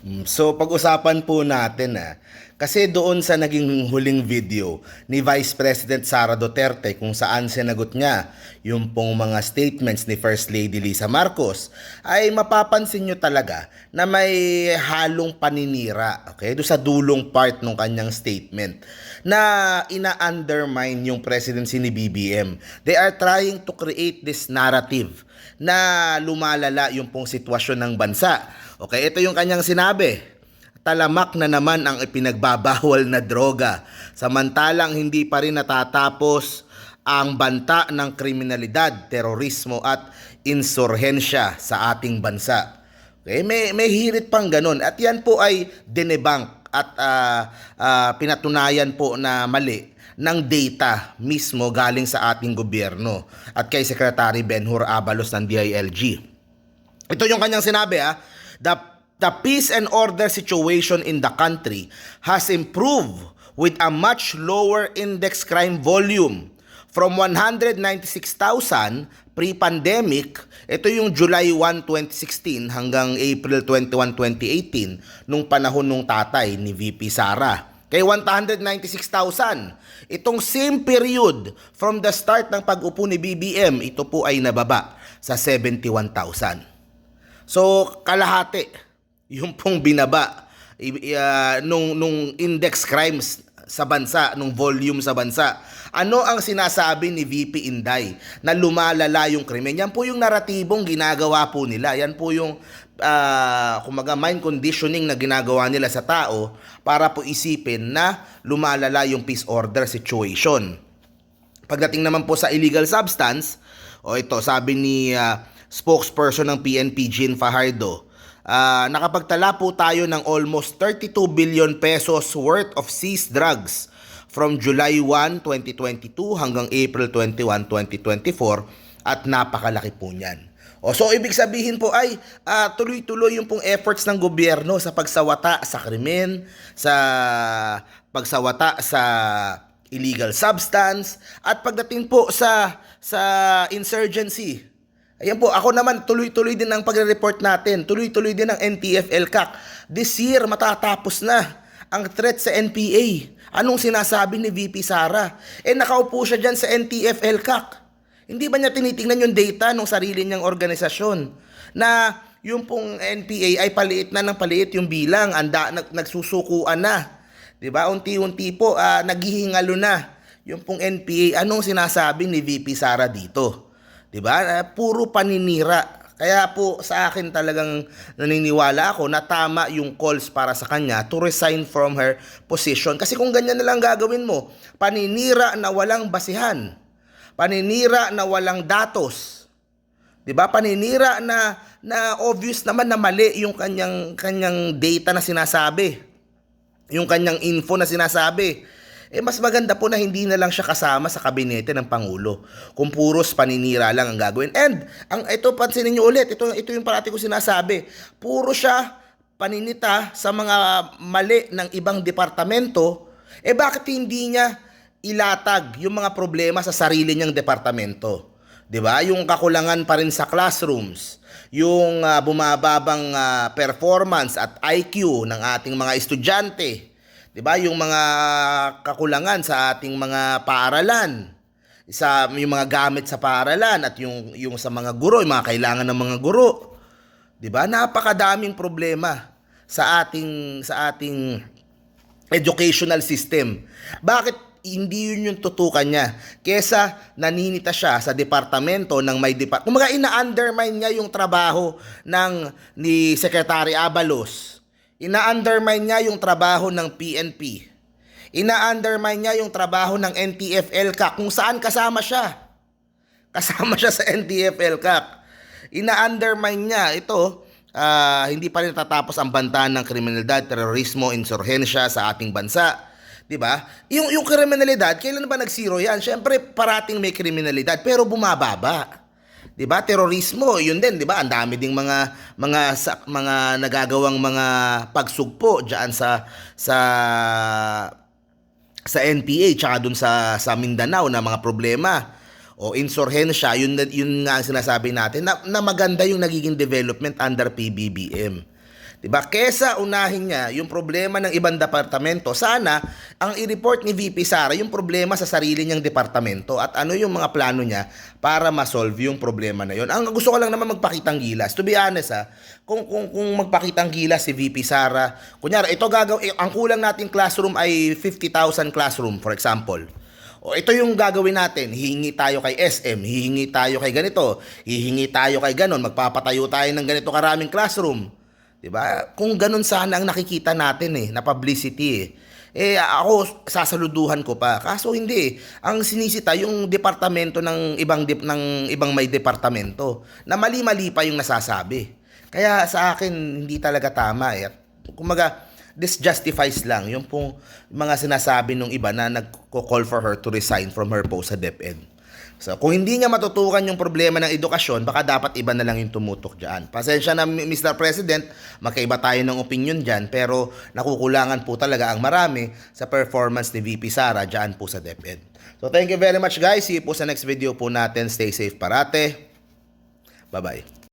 Mm, So pag-usapan po natin ah, kasi doon sa naging huling video ni Vice President Sara Duterte kung saan sinagot niya yung pong mga statements ni First Lady Lisa Marcos ay mapapansin nyo talaga na may halong paninira okay, doon sa dulong part ng kanyang statement na ina-undermine yung presidency ni BBM. They are trying to create this narrative na lumalala yung pong sitwasyon ng bansa. Okay, ito yung kanyang sinabi. Talamak na naman ang ipinagbabawal na droga. Samantalang hindi pa rin natatapos ang banta ng kriminalidad, terorismo at insurhensya sa ating bansa. Okay, may, may hirit pang ganun. At yan po ay dinebank at ah, ah, pinatunayan po na mali ng data mismo galing sa ating gobyerno at kay Secretary Benhur Abalos ng DILG. Ito yung kanyang sinabi ah, the, the peace and order situation in the country has improved with a much lower index crime volume from 196,000 pre-pandemic, ito yung July 1, 2016 hanggang April 21, 2018 nung panahon nung tatay ni VP Sara. Kay 196,000. Itong same period from the start ng pag-upo ni BBM, ito po ay nababa sa 71,000. So, kalahati yung pong binaba ah, nung, nung index crimes sa bansa, nung volume sa bansa. Ano ang sinasabi ni VP Inday na lumalala yung krimen? Yan po yung naratibong ginagawa po nila. Yan po yung ah, kumaga mind conditioning na ginagawa nila sa tao para po isipin na lumalala yung peace order situation. Pagdating naman po sa illegal substance, o ito sabi ni ah, spokesperson ng PNP Jean Fajardo, ah, nakapagtala po tayo ng almost 32 billion pesos worth of seized drugs from July 1, 2022 hanggang April 21, 2024 at napakalaki po niyan. O so ibig sabihin po ay ah, tuloy-tuloy yung pong efforts ng gobyerno sa pagsawata sa krimen, sa pagsawata sa illegal substance at pagdating po sa sa insurgency. Ayan po, ako naman tuloy-tuloy din ang pagre-report natin. Tuloy-tuloy din ang NTF-ELCAC. This year matatapos na ang threat sa NPA. Anong sinasabi ni VP Sara? Eh nakaupo siya dyan sa NTF-ELCAC. Hindi ba niya tinitingnan yung data ng sarili niyang organisasyon na yung pong NPA ay paliit na ng paliit yung bilang, anda nag, nagsusukuan na. 'Di ba? Unti-unti po ah, naghihingalo na yung pong NPA. Anong sinasabi ni VP Sara dito? 'Di ba? Puro paninira. Kaya po sa akin talagang naniniwala ako na tama yung calls para sa kanya to resign from her position. Kasi kung ganyan na lang gagawin mo, paninira na walang basihan paninira na walang datos. 'Di ba? Paninira na na obvious naman na mali yung kanyang kanyang data na sinasabi. Yung kanyang info na sinasabi. Eh mas maganda po na hindi na lang siya kasama sa kabinete ng pangulo. Kung puros paninira lang ang gagawin. And ang ito pansinin niyo ulit, ito ito yung parati ko sinasabi. Puro siya paninita sa mga mali ng ibang departamento. Eh bakit hindi niya ilatag yung mga problema sa sarili niyang departamento. 'Di ba? Yung kakulangan pa rin sa classrooms, yung ah, bumababang ah, performance at IQ ng ating mga estudyante. 'Di ba? Yung mga kakulangan sa ating mga paaralan sa yung mga gamit sa paaralan at yung yung sa mga guro, yung mga kailangan ng mga guro. 'Di ba? Napakadaming problema sa ating sa ating educational system. Bakit hindi yun yung tutukan niya? Kesa naninita siya sa departamento ng may departamento. Kumaga ina-undermine niya yung trabaho ng ni Secretary Abalos. Ina-undermine niya yung trabaho ng PNP. Ina-undermine niya yung trabaho ng NTF-ELCAC kung saan kasama siya. Kasama siya sa NTF-ELCAC. Ina-undermine niya ito ah, hindi pa rin natatapos ang bantaan ng kriminalidad, terorismo, insurhensya sa ating bansa. 'Di ba? Yung yung kriminalidad, kailan ba nag-zero 'yan? Syempre, parating may kriminalidad pero bumababa. 'Di ba? Terorismo, yun din, 'di ba? Ang dami ding mga mga sa, mga nagagawang mga pagsugpo diyan sa sa sa NPA tsaka dun sa sa Mindanao na mga problema o insurhensya, yun, yun nga ang sinasabi natin na, na maganda yung nagiging development under PBBM. 'Diba? Kesa unahin niya yung problema ng ibang departamento, sana ang i-report ni VP Sara yung problema sa sarili niyang departamento at ano yung mga plano niya para ma-solve yung problema na yon. Ang gusto ko lang naman magpakitang gilas. To be honest ha, kung kung kung magpakitang gilas si VP Sara, kunyari ito gagaw eh, ang kulang nating classroom ay 50,000 classroom for example. O ito yung gagawin natin, hihingi tayo kay SM, hihingi tayo kay ganito, hihingi tayo kay ganon, magpapatayo tayo ng ganito karaming classroom. 'Di ba? Kung ganun sana ang nakikita natin eh, na publicity eh. Eh ako sasaluduhan ko pa. Kaso hindi eh. Ang sinisita yung departamento ng ibang dip, ng ibang may departamento na mali-mali pa yung nasasabi. Kaya sa akin hindi talaga tama eh. At Kumaga this justifies lang yung pong mga sinasabi ng iba na nagko-call for her to resign from her post sa DepEd. So, kung hindi niya matutukan yung problema ng edukasyon, baka dapat iba na lang yung tumutok dyan. Pasensya na, Mr. President, magkaiba tayo ng opinion dyan, pero nakukulangan po talaga ang marami sa performance ni VP Sara dyan po sa DepEd. So, thank you very much guys. See you po sa next video po natin. Stay safe parate. Bye-bye.